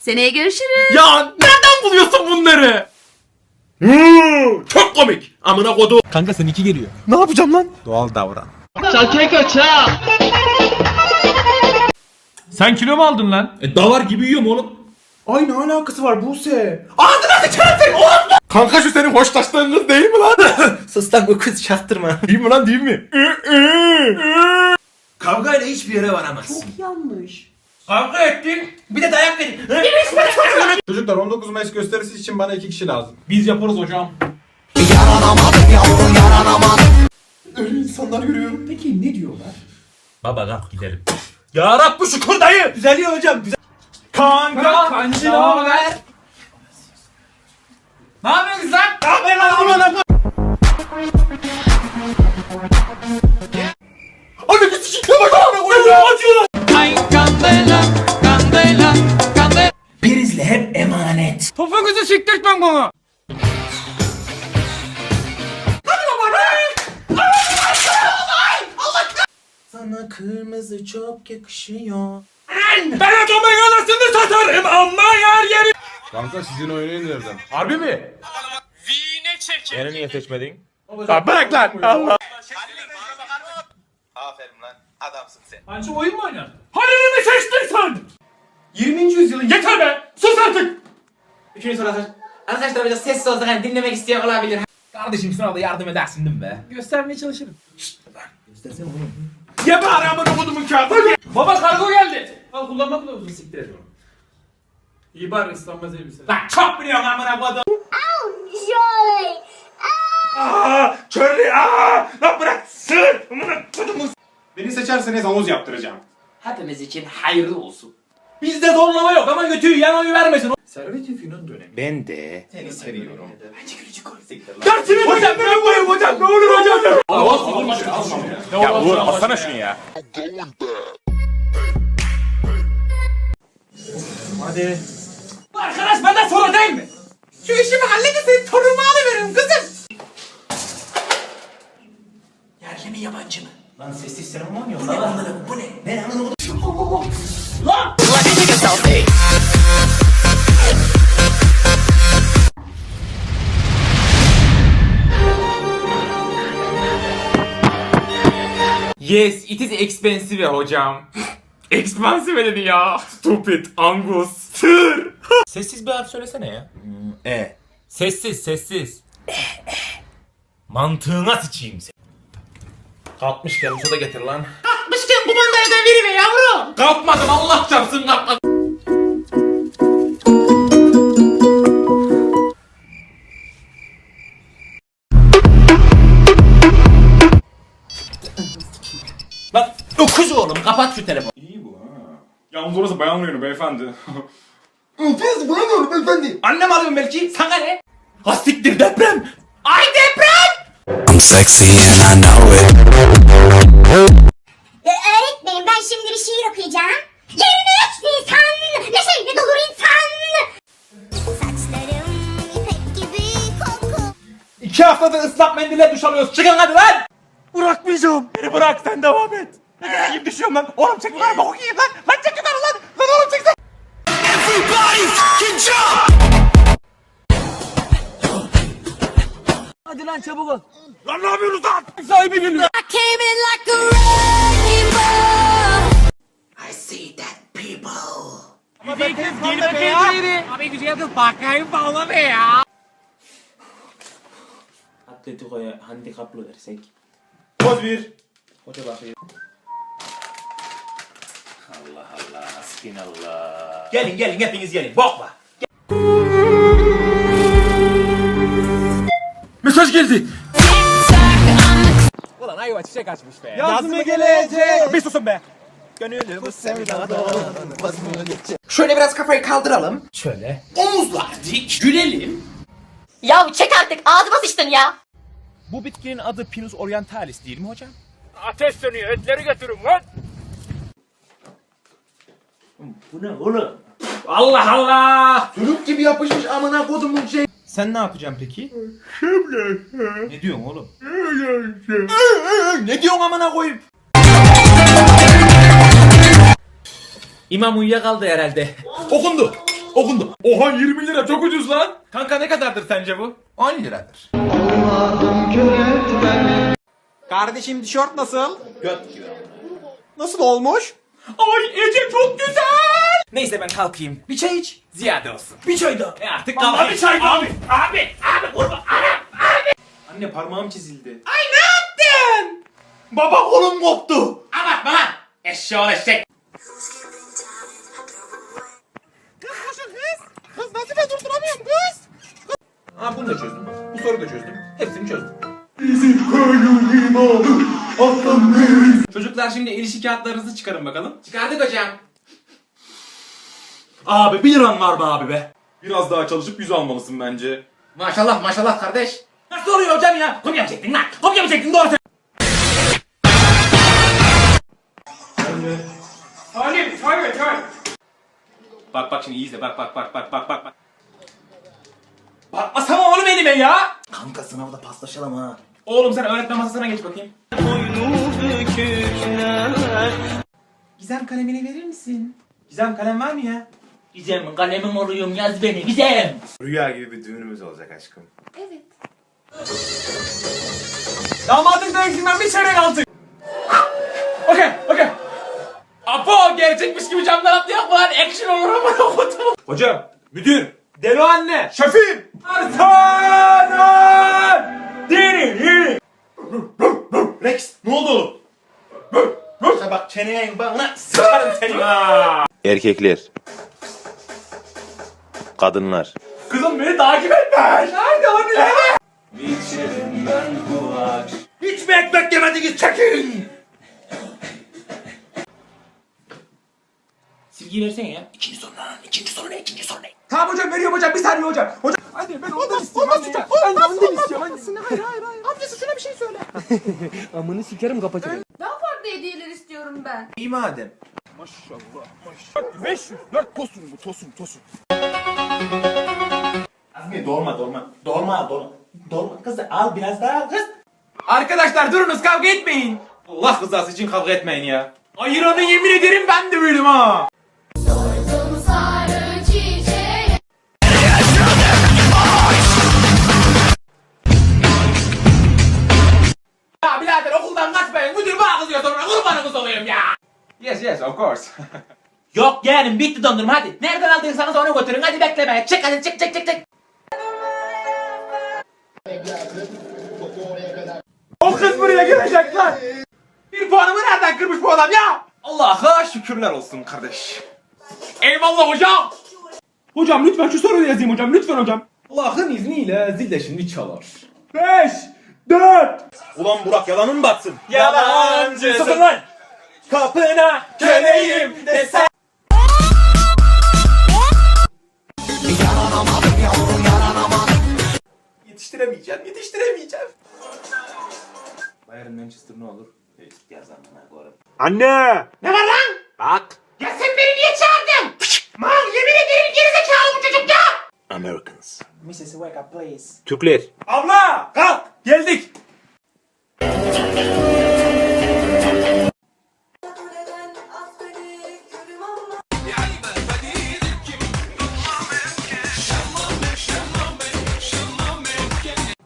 Seneye görüşürüz. Ya nereden buluyorsun bunları? Hmm, çok komik. Amına kodu. Kanka seninki geliyor. Ne yapacağım lan? Doğal davran. Sen kilo mu aldın lan? E, davar gibi yiyorum oğlum. Ay ne alakası var Buse? Ağzına sıçarım seni oğlum. Kanka şu senin hoşlaştığın kız değil mi lan? Sus lan bu kız çaktırma. değil mi lan değil mi? Kavgayla hiçbir yere varamazsın. Kavga ettin. Bir de dayak verin. Çocuklar 19 Mayıs gösterisi için bana iki kişi lazım. Biz yaparız hocam. Öyle insanlar görüyorum. Peki ne diyorlar? Baba kalk gidelim. Ya Rabbi şükür dayı. Düzeliyor hocam. Güzel. Kanka. Kancı ne haber? Ne yapıyorsunuz lan? Ne yapıyorsun lan? Anne bir sikikle bak ya. Acıyor lan. Prizle Topuğunuzu siktirtmem bana. Sana kırmızı çok yakışıyor. Ben adamın anasını satarım ama yer yeri. Kanka sizin oyunu nereden? Harbi mi? Beni niye seçmedin? Ya bırak lan. Allah. Aferin lan. Adamsın sen. Anca oyun mu oynar? Halil'i seçtin sen? 20. yüzyılın yeter be. Sus artık. Üçüncü soru arkadaşlar. Arkadaşlar biraz sessiz olsak hani dinlemek isteyen olabilir. Kardeşim sınavda yardım edersin değil mi be? Göstermeye çalışırım. Ye bari amına kodumun kağıdı. Baba kargo geldi. Al kullanma kılavuzunu siktir et onu. İyi bari ıslanmaz elbise. Lan çok biliyorsun amına kodum. Surely. Aa, körlü aa. Lan bırak sır. Amına kodumun. Beni seçerseniz havuz yaptıracağım. Hepimiz için hayırlı olsun. Bizde zorlama yok ama götüyü yan oyu vermesin. Servet-i Fünun dönemi. Ben de seni seviyorum. Dersini hocam ben koyayım hocam ne olur hocam. Ya Uğur alsana şunu ya. Arkadaş benden sonra değil mi? Şu işimi halledin senin torunumu alıveririm kızım. Yerli mi yabancı mı? Lan sessiz sinema mı oynuyor? Bu ne amına bu ne? Ne amına Yes, it is expensive hocam. expensive dedi ya. Stupid, angus, tır. Sessiz bir harf söylesene ya. E. Sessiz, sessiz. Mantığına sıçayım sen. Kalkmışken su da getir lan. Kalkmadım Allah çarpsın kalkmadım. Kapat şu telefonu. Yalnız orası bayan oyunu beyefendi. Biz bulamıyorum beyefendi. Annem arıyorum belki. Sana ne? Ha siktir deprem. Ay deprem. Ya öğretmenim ben şimdi bir şiir okuyacağım. 23 Nisan neşeyle dolur insan. Saçlarım ipek gibi koku. İki haftadır ıslak mendille duş alıyoruz. Çıkın hadi lan. Bırakmayacağım. Beni bırak sen devam et. Diyeyim düşüyorum lan. Oğlum çek yukarı bak okuyayım lan. Lan çek yukarı lan. Lan oğlum çek sen. Hadi lan çabuk ol. Lan ne yapıyorsunuz lan? Sahibi geliyor. I came in like a rainbow. I see that people. Atletico'ya handikaplı versek. Poz bir. Hoca bakıyor. Allah Allah, hasbinallah. Gelin gelin hepiniz gelin. Bokla. Mesaj geldi. Ulan ayva çiçek açmış be. Yazımı gelecek. Bir susun be. Şöyle biraz kafayı kaldıralım. Şöyle. Omuzlar dik. Gülelim. Ya çek artık ağzıma sıçtın ya. Bu bitkinin adı Pinus orientalis değil mi hocam? Ateş sönüyor etleri götürün lan. Bu ne oğlum? Allah Allah. Sürük gibi yapışmış amına kodumun şey. Sen ne yapacaksın peki? ne diyorsun oğlum? Ne diyorsun amına koyayım? İmam uyuyakaldı herhalde. Okundu. Okundu. Oha 20 lira çok ucuz lan. Kanka ne kadardır sence bu? 10 liradır. Kardeşim tişört nasıl? Göt gibi. Nasıl olmuş? Ay Ece çok güzel. Neyse ben kalkayım. Bir çay iç. Ziyade olsun. Bir çay daha. E artık kalkayım. Bir çay daha. Abi, abi, abi kurban. Anam, abi. Anne parmağım çizildi. Ay ne yaptın? Baba kolum koptu. Abartma lan. Eşşoğlu eşek. Ha bunu da çözdüm. Bu soruyu da çözdüm. Hepsini çözdüm. Çocuklar şimdi ilişki kağıtlarınızı çıkarın bakalım. Çıkardık hocam. Abi 1 liran var be abi be. Biraz daha çalışıp 100 almalısın bence. Maşallah maşallah kardeş. Nasıl oluyor hocam ya? Kopya mı çektin lan? Kopya mı çektin doğru Salim çay çay. Bak bak şimdi iyi izle bak bak bak bak bak bak. bak. Bakmasana oğlum elime ya. Kanka sınavda paslaşalım ha. Oğlum sen öğretmen masasına geç bakayım. Gizem kalemini verir misin? Gizem kalem var mı ya? Gizem kalemim oluyorum yaz beni Gizem. Rüya gibi bir düğünümüz olacak aşkım. Damadın dövüşünden bir çeyrek aldık. Okey, okey. Apo gerçekmiş gibi camdan atlayak mı lan? Action olur ama okudum. Hocam, müdür, deli anne, şefim. Artanan! Diri! Rex ne oldu oğlum? Sen bak çeneye bana sıkarım seni ha. Erkekler. Kadınlar. Kızım beni takip etme. Nerede hani? İçerim ben bu aç. Hiç mi ekmek yemediniz çekin. Silgi versene ya. İkinci soru lan. İkinci soru ne? İkinci soru ne? Tamam hocam veriyorum hocam bir saniye hocam. Hocam. Hadi ben ondan istiyorum. Olmaz hocam. Ben de ondan istiyorum. Hayır hayır hayır. Amcası şuna bir şey söyle. Daha farklı hediyeler istiyorum ben. İyi madem. 500 4 tosun bu tosun tosun. Azmi dolma dolma. Dolma dolma. Dolma kız al biraz daha al kız. Arkadaşlar durunuz kavga etmeyin. Allah rızası için kavga etmeyin ya. Ayıranı yemin ederim ben de büyüdüm ha. Bana kızıyor sonra kurbanınız olayım ya. Yes yes of course. Yok yeğenim bitti dondurma hadi. Nereden aldıysanız onu götürün hadi bekleme. Çık hadi çık çık çık çık. o kız buraya gelecek lan. Bir puanımı nereden kırmış bu adam ya? Allah'a şükürler olsun kardeş. Eyvallah hocam. Hocam lütfen şu soruyu yazayım hocam lütfen hocam. Allah'ın izniyle zil de şimdi çalar. Beş, dört. Ulan Burak yalanın mı batsın? Yalancı. Sıfır lan. Kapına köleyim desen. Yetiştiremeyeceğim, yetiştiremeyeceğim. Bayern Manchester ne olur? Yaz amına koyayım. Anne! Ne var lan? Bak! Ya sen beni niye çağırdın? Mal yemin ederim gerizekalı bu çocuk ya. Americans. Mrs. Wake up please. Türkler. Abla kalk geldik.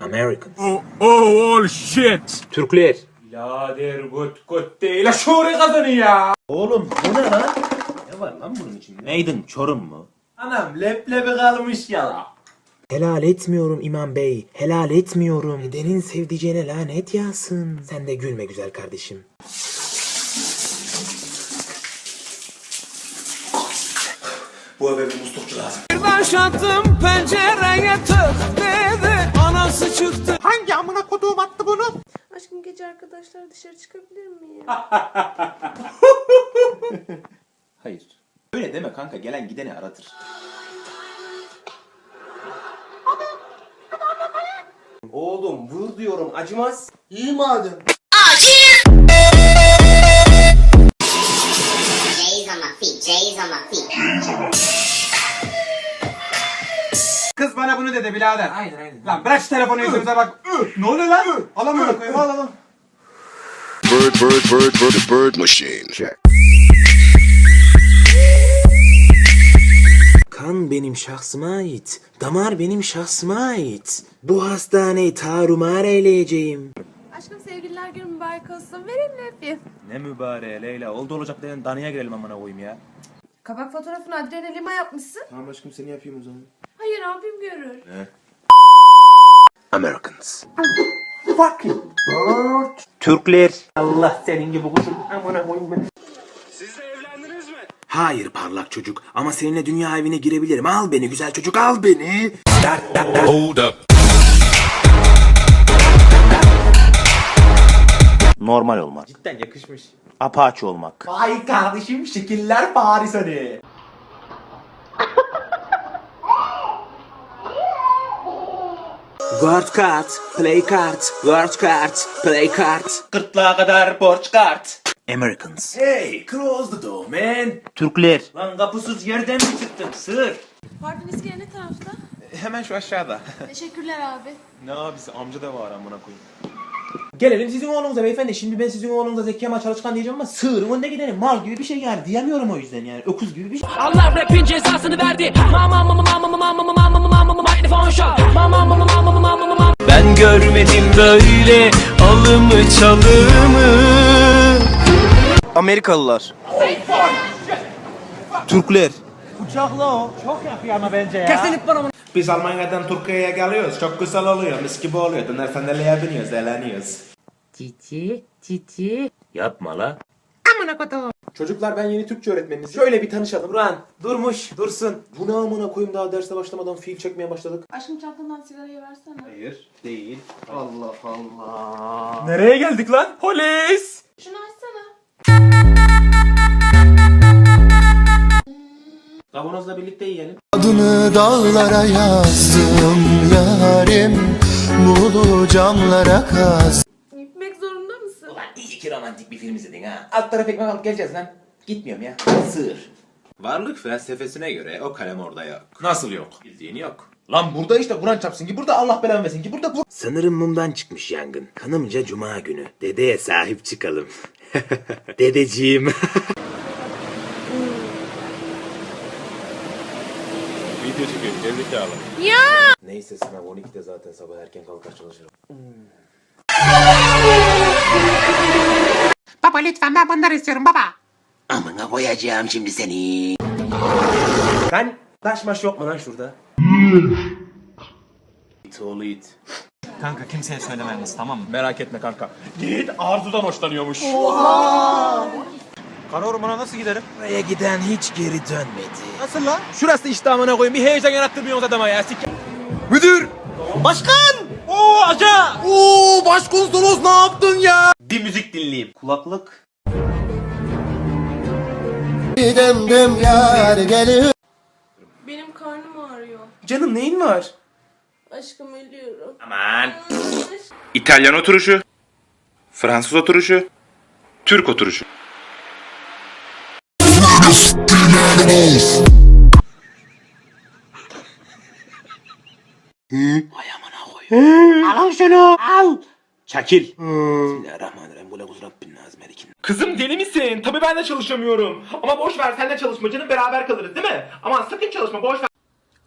Americans. Oh, oh shit. Türkler. Birader gut gut değil. La şuuru kazanı ya. Oğlum bu ne lan? Ne var lan bunun içinde? Neydin çorum mu? Anam leblebi kalmış ya. Helal etmiyorum İmam Bey. Helal etmiyorum. Nedenin sevdiceğine lanet yağsın. Sen de gülme güzel kardeşim. Bu eve bir muslukçu lazım. Aşkım gece arkadaşlar dışarı çıkabilir miyim? Hayır. Öyle deme kanka gelen gideni aratır. Oğlum vur diyorum acımaz. J's on my feet, J's on my feet. Kız bana bunu dedi birader. Aynen aynen. Lan bırak şu telefonu yüzümüze bak. ne oluyor lan? Alamıyorum. Al al al. Bird, bird, bird, bird, bird machine. Check. Kan benim şahsıma ait. Damar benim şahsıma ait. Bu hastaneyi tarumar eyleyeceğim. Aşkım sevgililer günü mübarek olsun. Verin mi öpeyim? Ne mübareği Leyla. Oldu olacak denen danaya girelim amına koyayım ya. Kapak fotoğrafını Adriana Lima yapmışsın. Tamam aşkım seni yapayım o zaman. Hayır abim görür. Americans. Türkler. Allah senin gibi kuzum. Amına koyayım ben. Hayır parlak çocuk ama seninle dünya evine girebilirim. Al beni güzel çocuk al beni. Normal olmak. Cidden yakışmış. Apache olmak. Vay kardeşim şekiller Paris hani. Word card, play card, word card, play card. Gırtlağa kadar borç kart. Americans. Hey close the door man. Türkler. Lan kapısız yerden mi çıktın sır? Pardon iskele ne tarafta? Hemen şu aşağıda. Teşekkürler abi. ne abisi amca da var amına koyayım. Gelelim sizin oğlunuza beyefendi. Şimdi ben sizin oğlunuza Zeki Kemal Çalışkan diyeceğim ama sığırın önüne gidelim. Mal gibi bir şey yani. Diyemiyorum o yüzden yani. Öküz gibi bir şey. Allah rapin cezasını verdi. Mama mama mama mama mama mama mama mama mikrofon şok. Mama mama mama mama mama Ben görmedim böyle alımı çalımı. Amerikalılar. Türkler. Biz Almanya'dan Türkiye'ye geliyoruz. Çok güzel oluyor. Mis gibi oluyor. Döner sandalye biniyoruz. Eğleniyoruz. Titi titi. Yapma la. Çocuklar ben yeni Türkçe öğretmeniniz. Şöyle bir tanışalım. Duran, Durmuş, Dursun. Bu ne amına koyayım daha derste başlamadan fiil çekmeye başladık. Aşkım çantandan sigarayı versene. Hayır, değil. Allah Allah. Nereye geldik lan? Polis! Şunu açsana. Kavanozla birlikte yiyelim. Adını dağlara yazdım yarim Mulu camlara kaz Gitmek zorunda mısın? Ulan iyi ki romantik bir film izledin ha. Alt tarafı ekmek alıp geleceğiz lan. Gitmiyorum ya. Sığır. Varlık felsefesine göre o kalem orada yok. Nasıl yok? Bildiğini yok. Lan burada işte Kur'an çapsın ki burada Allah belanı versin ki burada Kur- Sanırım mumdan çıkmış yangın. Kanımca cuma günü. Dedeye sahip çıkalım. Dedeciğim. Video çekiyor. Gerizekalı. Neyse sınav 12'de zaten sabah erken kalkar çalışırım. Baba lütfen ben bunları istiyorum baba. Amına koyacağım şimdi seni. Lan taş maş yok mu lan şurada? it oğlu it. Kanka kimseye söylememiz tamam mı? Merak etme kanka. Git Arzu'dan hoşlanıyormuş. Kara ormana nasıl giderim? Buraya giden hiç geri dönmedi. Nasıl lan? Şurası işte amına koyayım. Bir heyecan yarattırmıyorsunuz adama ya. Sik... Müdür! Başkan! Oo aca! Oo başkonsolos ne yaptın ya? Bir müzik dinleyeyim. Kulaklık. Demdim yar gelir Benim karnım ağrıyor. Canım neyin var? Aşkım ölüyorum. Aman. İtalyan oturuşu. Fransız oturuşu. Türk oturuşu. Al şunu al. Çakil. Bismillahirrahmanirrahim. Kule kuzra Rabbin erikin. Kızım deli misin? Tabii ben de çalışamıyorum. Ama boş ver sen de çalışma canım beraber kalırız değil mi? Aman sakın çalışma boş ver.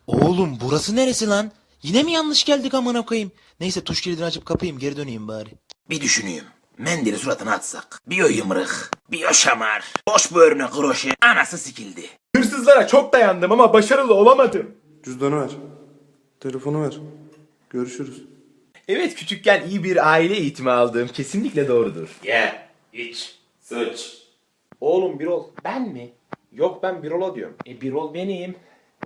Oğlum burası neresi lan? Yine mi yanlış geldik amına koyayım? Neyse tuş kilidini açıp kapayım geri döneyim bari. Bir düşüneyim. Mendili suratına atsak. Bir o yımrık. Bir o şamar. Boş böğrüne kroşe. Anası sikildi. Hırsızlara çok dayandım ama başarılı olamadım. Cüzdanı ver. Telefonu ver. Görüşürüz. Evet küçükken iyi bir aile eğitimi aldığım kesinlikle doğrudur. Ye. iç. Sıç. Oğlum bir ol. Ben mi? Yok ben bir ola diyorum. E bir ol benim.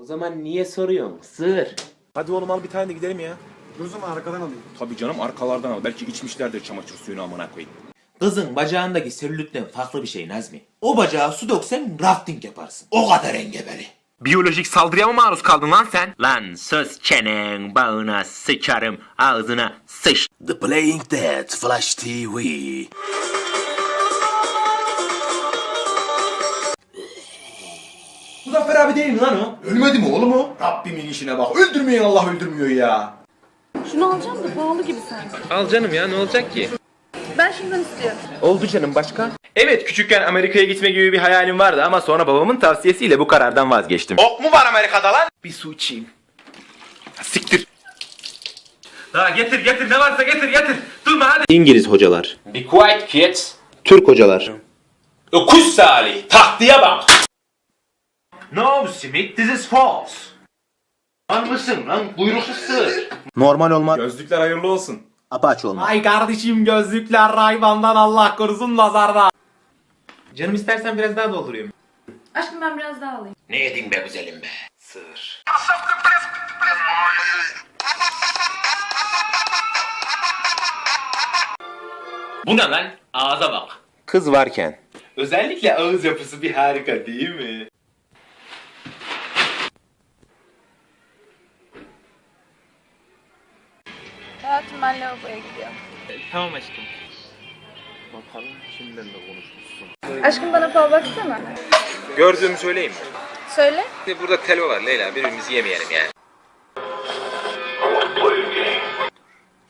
O zaman niye soruyorsun? Sığır. Hadi oğlum al bir tane de gidelim ya. Gözüm arkadan alayım. Tabii canım arkalardan al. Belki içmişlerdir çamaşır suyunu amına koyayım. Kızın bacağındaki selülitten farklı bir şey Nazmi. O bacağı su döksen rafting yaparsın. O kadar engebeli. Biyolojik saldırıya mı maruz kaldın lan sen? Lan söz çenen bağına sıçarım ağzına sıç. The Playing Dead Flash TV. Muzaffer abi değil mi lan o? Ölmedi mi oğlum o? Rabbimin işine bak. Öldürmeyin Allah öldürmüyor ya. Şunu alacağım da pahalı gibi sanki. Al canım ya ne olacak ki? Ben şundan istiyorum. Oldu canım başka? Evet küçükken Amerika'ya gitme gibi bir hayalim vardı ama sonra babamın tavsiyesiyle bu karardan vazgeçtim. Ok mu var Amerika'da lan? Bir su içeyim. Siktir. Daha getir getir ne varsa getir getir. Durma hadi. İngiliz hocalar. Be quiet kids. Türk hocalar. Öküz Salih. Tahtiye bak. No Smith this is false. Lan mısın lan kuyruklu sığır. Normal olmak. Gözlükler hayırlı olsun. Apaç olmak. Ay kardeşim gözlükler hayvandan Allah korusun nazardan. Canım istersen biraz daha doldurayım. Aşkım ben biraz daha alayım. Ne yedin be güzelim be. Sığır. Bu ne lan? Ağza bak. Kız varken. Özellikle ağız yapısı bir harika değil mi? Hayatım ben lavaboya gidiyorum. Tamam aşkım. Bakalım kimden de konuşmuşsun. Aşkım bana fal baksana. Gördüğümü söyleyeyim mi? Söyle. Burada telva var Leyla birbirimizi yemeyelim yani.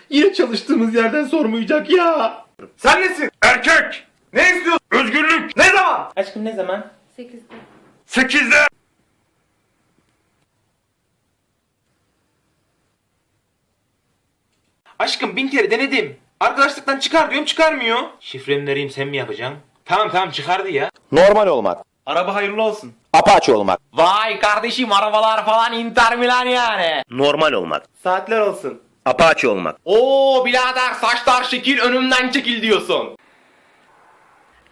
Yine çalıştığımız yerden sormayacak ya. Sen nesin? Erkek! Ne istiyorsun? Özgürlük! Ne zaman? Aşkım ne zaman? Sekizde. Sekizde! Aşkım bin kere denedim. Arkadaşlıktan çıkar diyorum çıkarmıyor. Şifremi vereyim sen mi yapacaksın? Tamam tamam çıkardı ya. Normal olmak. Araba hayırlı olsun. Apache olmak. Vay kardeşim arabalar falan Inter Milan yani. Normal olmak. Saatler olsun. Apache olmak. Oo birader saçlar şekil önümden çekil diyorsun.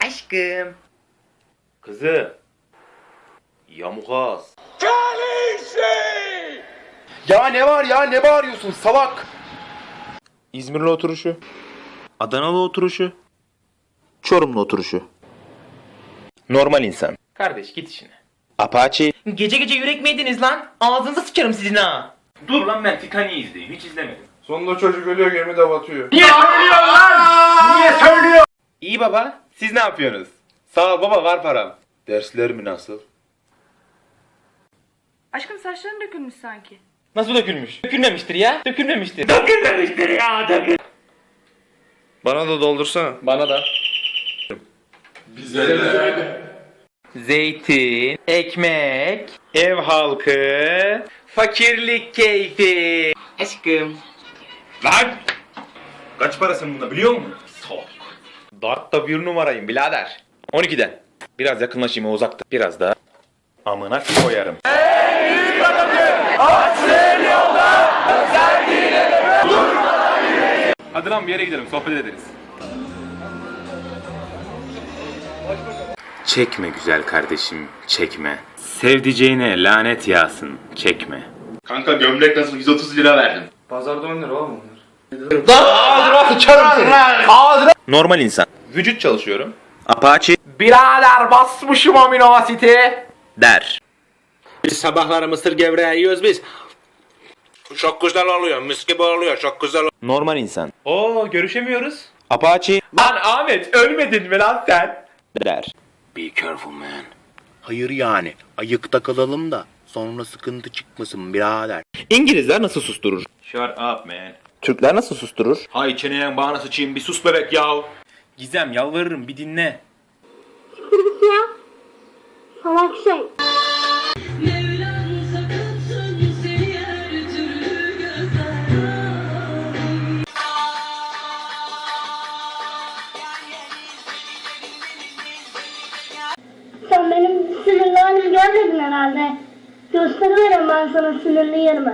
Aşkım. Kızı. Yamuk ağız. Ya ne var ya ne bağırıyorsun salak? İzmirli oturuşu. Adanalı oturuşu. Çorumlu oturuşu. Normal insan. Kardeş git işine. Apache. Gece gece yürek mi yediniz lan? Ağzınıza sıçarım sizin ha. Dur lan ben Titanic'i izleyeyim hiç izlemedim. Sonunda çocuk ölüyor gemi de batıyor. İyi baba siz ne yapıyorsunuz? Sağ ol baba var param. Dersler mi nasıl? Aşkım saçların dökülmüş sanki. Nasıl dökülmüş? Dökülmemiştir ya. Dökülmemiştir. Bana da doldursana. Bana da. Zeytin, ekmek, ev halkı, fakirlik keyfi. Aşkım. Lan! Kaç parasın bunda biliyor musun? Sok. Dart'ta bir numarayım birader. 12'den. Biraz yakınlaşayım o uzakta. Biraz daha. Amına koyarım. Hadi lan bir yere gidelim sohbet ederiz. Çekme güzel kardeşim, çekme. Sevdiceğine lanet yağsın, çekme. Kanka gömlek nasıl 130 lira verdim. Pazarda 10 lira oğlum onlar. Normal insan. Vücut çalışıyorum. Apache Birader basmışım amino asiti. der. Sabahları mısır gevreği yiyoruz biz. Çok güzel oluyor, mis gibi oluyor, çok güzel Normal insan. Oo görüşemiyoruz. Apache Lan Ahmet ölmedin mi lan sen? der. Be careful man. Hayır yani, ayıkta kalalım da sonra sıkıntı çıkmasın birader. İngilizler nasıl susturur? Shut up man. Türkler nasıl susturur? Hay çenenen bağına sıçayım bir sus bebek yav. Gizem yalvarırım bir dinle. Salak şey. Herhalde. Gösteriyorum ben sana sinirli yerimi.